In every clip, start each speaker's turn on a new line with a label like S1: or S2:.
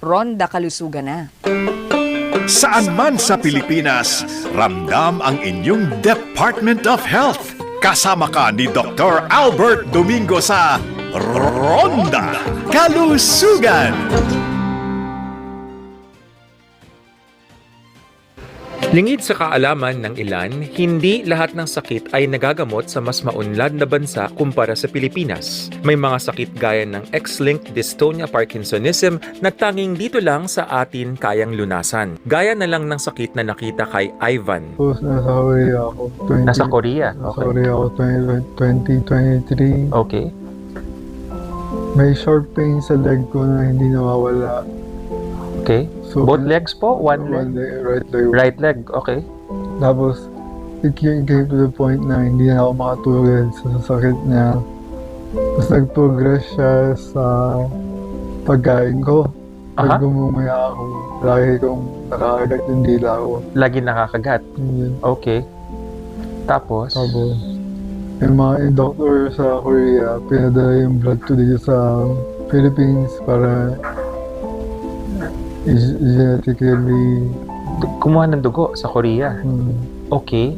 S1: Ronda Kalusugan na.
S2: Saan man sa Pilipinas, ramdam ang inyong Department of Health. Kasama ka ni Dr. Albert Domingo sa Ronda Kalusugan.
S3: Lingid sa kaalaman ng ilan, hindi lahat ng sakit ay nagagamot sa mas maunlad na bansa kumpara sa Pilipinas. May mga sakit gaya ng X-linked dystonia Parkinsonism na tanging dito lang sa atin kayang lunasan. Gaya na lang ng sakit na nakita kay Ivan.
S4: Nasa Korea ako. 20,
S3: Nasa Korea.
S4: Nasa
S3: Okay.
S4: Korea ako 2023.
S3: Okay.
S4: May short pain sa leg ko na hindi nawawala.
S3: Okay.
S4: So,
S3: Both legs po? One
S4: One
S3: leg?
S4: leg, right leg.
S3: Right leg. Okay.
S4: Tapos, it came, to the point na hindi na ako makatulog sa sakit niya. Tapos nag-progress siya sa pagkain ko. Pag gumumaya ako, lagi kong nakakagat yung dila ko.
S3: Lagi nakakagat.
S4: Yun.
S3: Okay. Tapos?
S4: Tapos, yung mga yung doctor sa Korea, pinadala yung blood to dito sa Philippines para genetically
S3: Kumuha ng dugo sa Korea.
S4: hmm,
S3: Okay.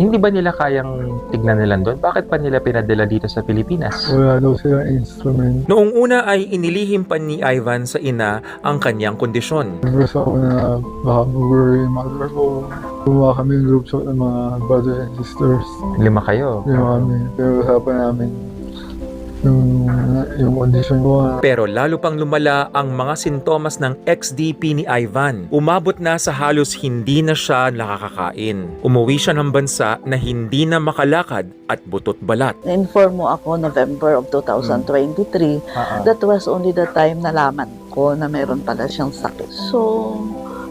S3: Hindi ba nila kayang tignan nila doon? Bakit pa nila pinadala dito sa Pilipinas?
S4: wala daw silang instrument.
S3: Noong una ay inilihim pa ni Ivan sa ina ang kanyang kondisyon.
S4: Nervous ako na baka mag-worry yung mother ko. Gumawa kami yung group shot ng mga brothers and sisters.
S3: Lima kayo.
S4: Yung kami, pero usapan namin yung, yung audition ko.
S3: Pero lalo pang lumala ang mga sintomas ng XDP ni Ivan. Umabot na sa halos hindi na siya nakakakain. Umuwi siya ng bansa na hindi na makalakad at butot balat.
S5: Na-inform mo ako November of 2023. That was only the time nalaman ko na meron pala siyang sakit. So,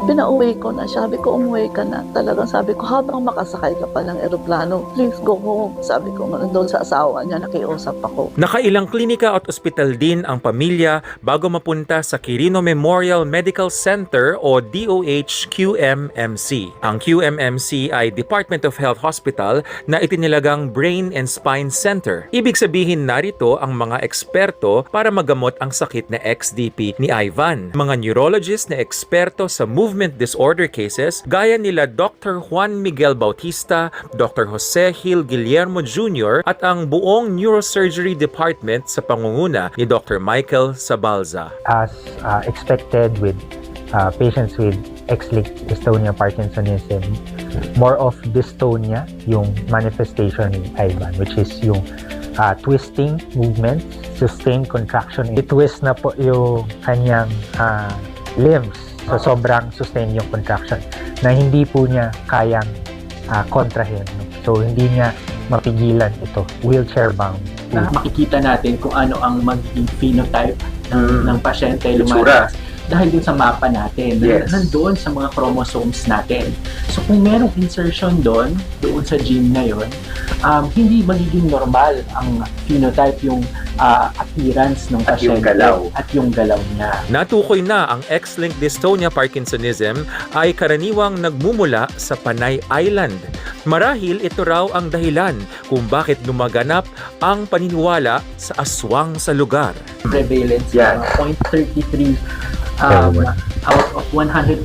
S5: pinauwi ko na. Sabi ko, umuwi ka na. Talagang sabi ko, habang makasakay ka pa ng eroplano, please go home. Sabi ko, doon sa asawa niya, nakiusap ako.
S3: Nakailang klinika at ospital din ang pamilya bago mapunta sa Quirino Memorial Medical Center o DOH QMMC. Ang QMMC ay Department of Health Hospital na itinilagang Brain and Spine Center. Ibig sabihin narito ang mga eksperto para magamot ang sakit na XDP ni Ivan. Mga neurologist na eksperto sa movement disorder cases gaya nila Dr. Juan Miguel Bautista, Dr. Jose Gil Guillermo Jr. at ang buong neurosurgery department sa pangunguna ni Dr. Michael Sabalza.
S6: as uh, expected with uh, patients with X-linked dystonia Parkinsonism, more of dystonia yung manifestation ni Ivan, which is yung uh, twisting movements, sustained contraction. I-twist na po yung kanyang uh, limbs. So, sobrang sustained yung contraction na hindi po niya kayang uh, kontrahin. no? So, hindi niya mapigilan ito. Wheelchair bound.
S7: na makikita natin kung ano ang magiging phenotype ng, ng pasyente lumalabas dahil dun sa mapa natin, na
S3: Yes.
S7: nandoon sa mga chromosomes natin. So kung merong insertion doon, doon sa gene na yon, um, hindi magiging normal ang phenotype, yung ah, appearance ng
S3: At yung
S7: pasyente
S3: galaw.
S7: at yung galaw niya.
S3: Natukoy na ang X-linked dystonia Parkinsonism ay karaniwang nagmumula sa Panay Island. Marahil ito raw ang dahilan kung bakit lumaganap ang paniniwala sa aswang sa lugar.
S7: Prevalence ng 0.33 um, out of 100,000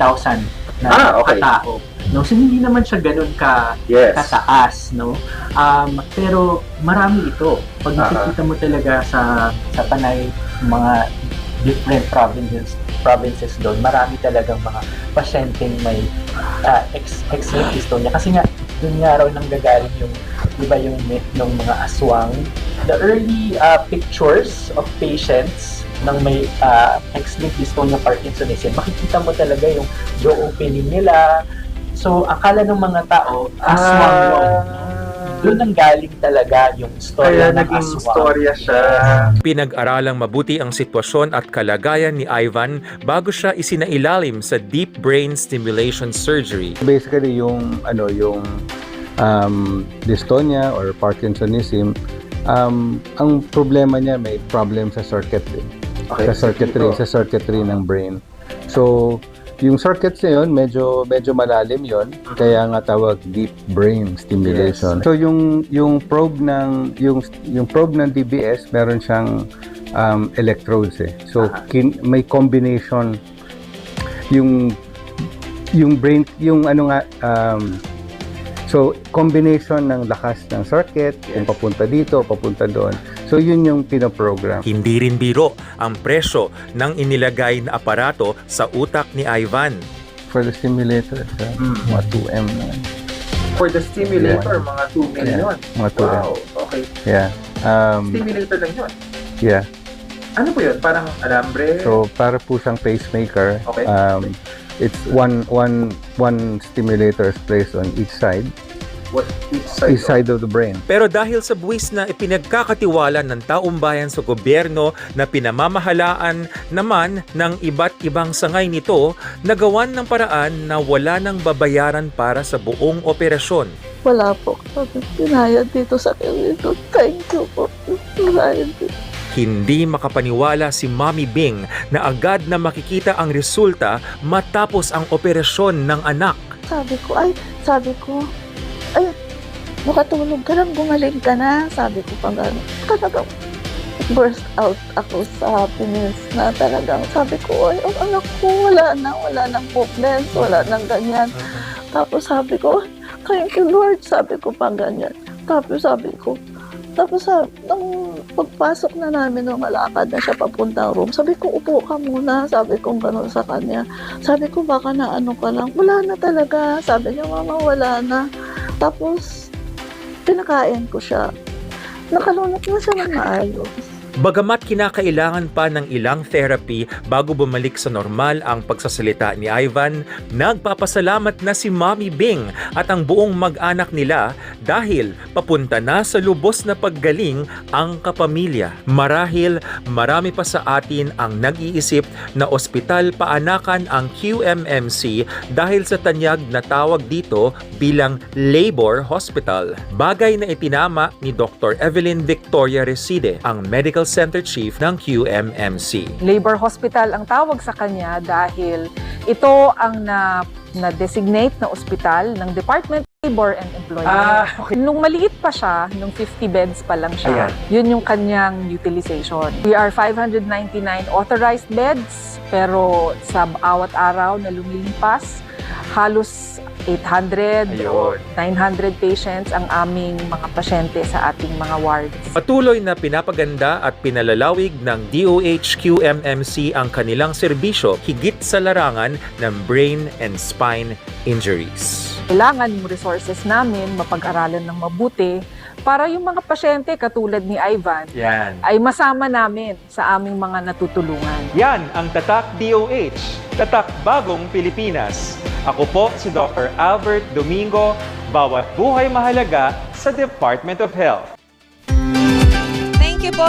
S7: na
S3: Ah, okay.
S7: katao. No, so hindi naman siya ganun ka
S3: Yes.
S7: kataas, no? Um, pero marami ito. Pag nakikita mo talaga sa sa panay mga different provinces provinces doon, marami talagang mga pasyenteng may uh, ex X-linked dystonia. Kasi nga, doon nga raw nang gagaling yung, di ba yung myth ng mga aswang. The early uh, pictures of patients ng may uh, X-linked dystonia Parkinsonism, makikita mo talaga yung jaw opening nila. So, akala ng mga tao, aswang yun. Doon ang galing talaga yung story ng aswang.
S3: siya. Pinag-aralang mabuti ang sitwasyon at kalagayan ni Ivan bago siya isinailalim sa deep brain stimulation surgery.
S8: basically yung ano yung um, dystonia or Parkinsonism um, ang problema niya may problem sa circuitry sa circuitry sa circuitry ng brain. So yung circuits na yun medyo medyo malalim yon kaya nga tawag deep brain stimulation. So yung yung probe ng yung yung probe ng DBS meron siyang um, electrodes eh. So kin- may combination. Yung yung brain yung ano nga um, so combination ng lakas ng circuit kung papunta dito, papunta doon. So yun yung pinoprogram.
S3: Hindi rin biro ang presyo ng inilagay na aparato sa utak ni Ivan.
S8: For the simulator, sa
S7: Mm.
S8: mga 2M na.
S7: For the stimulator, mga 2 million.
S8: Mga 2M.
S7: Wow, okay.
S8: Yeah. Um,
S7: Stimulator lang yun.
S8: yeah.
S7: Ano po yun? Parang alambre?
S8: So para po siyang pacemaker.
S7: Okay.
S8: Um, it's one one one stimulator is placed on each side,
S7: what, which side?
S8: each side of the brain.
S3: Pero dahil sa buwis na ipinagkakatiwala ng taong bayan sa gobyerno na pinamamahalaan naman ng iba't ibang sangay nito, nagawan ng paraan na wala nang babayaran para sa buong operasyon.
S5: Wala po kami pinayad dito sa Quirino. Thank you po. Pinayad dito.
S3: Hindi makapaniwala si Mommy Bing na agad na makikita ang resulta matapos ang operasyon ng anak.
S5: Sabi ko, ay, sabi ko, makatulog ka lang, gumaling ka na. Sabi ko pa gano'n. Talagang burst out ako sa happiness na talagang sabi ko, ay, ang anak ko, wala na, wala nang hopeless, wala nang ganyan. Tapos sabi ko, thank you Lord, sabi ko pa ganyan. Tapos sabi ko, tapos sa, nung pagpasok na namin nung malakad na siya papuntang room, sabi ko, upo ka muna, sabi ko gano'n sa kanya. Sabi ko, baka na ano ka lang. Wala na talaga. Sabi niya, mama, wala na. Tapos, pinakain ko siya. Nakalunok na siya ng maayos.
S3: Bagamat kinakailangan pa ng ilang therapy bago bumalik sa normal ang pagsasalita ni Ivan, nagpapasalamat na si Mommy Bing at ang buong mag-anak nila dahil papunta na sa lubos na paggaling ang kapamilya. Marahil marami pa sa atin ang nag-iisip na ospital paanakan ang QMMC dahil sa tanyag na tawag dito bilang labor hospital. Bagay na itinama ni Dr. Evelyn Victoria Reside, ang medical center chief ng QMMC.
S1: labor hospital ang tawag sa kanya dahil ito ang na na-designate na ospital ng Department of Labor and Employment.
S7: Ah, okay.
S1: Nung maliit pa siya, nung 50 beds pa lang siya,
S7: Ayan.
S1: yun yung kanyang utilization. We are 599 authorized beds, pero sa awat araw na lumilipas, halos 800
S7: Ayun.
S1: or 900 patients ang aming mga pasyente sa ating mga wards.
S3: Patuloy na pinapaganda at pinalalawig ng DOH-QMMC ang kanilang serbisyo higit sa larangan ng brain and spine injuries.
S1: kailangan yung resources namin mapag-aralan ng mabuti para yung mga pasyente katulad ni Ivan
S3: Yan.
S1: ay masama namin sa aming mga natutulungan.
S3: Yan ang Tatak DOH, Tatak Bagong Pilipinas. Ako po si Dr. Albert Domingo, bawat buhay mahalaga sa Department of Health.
S9: Thank you po,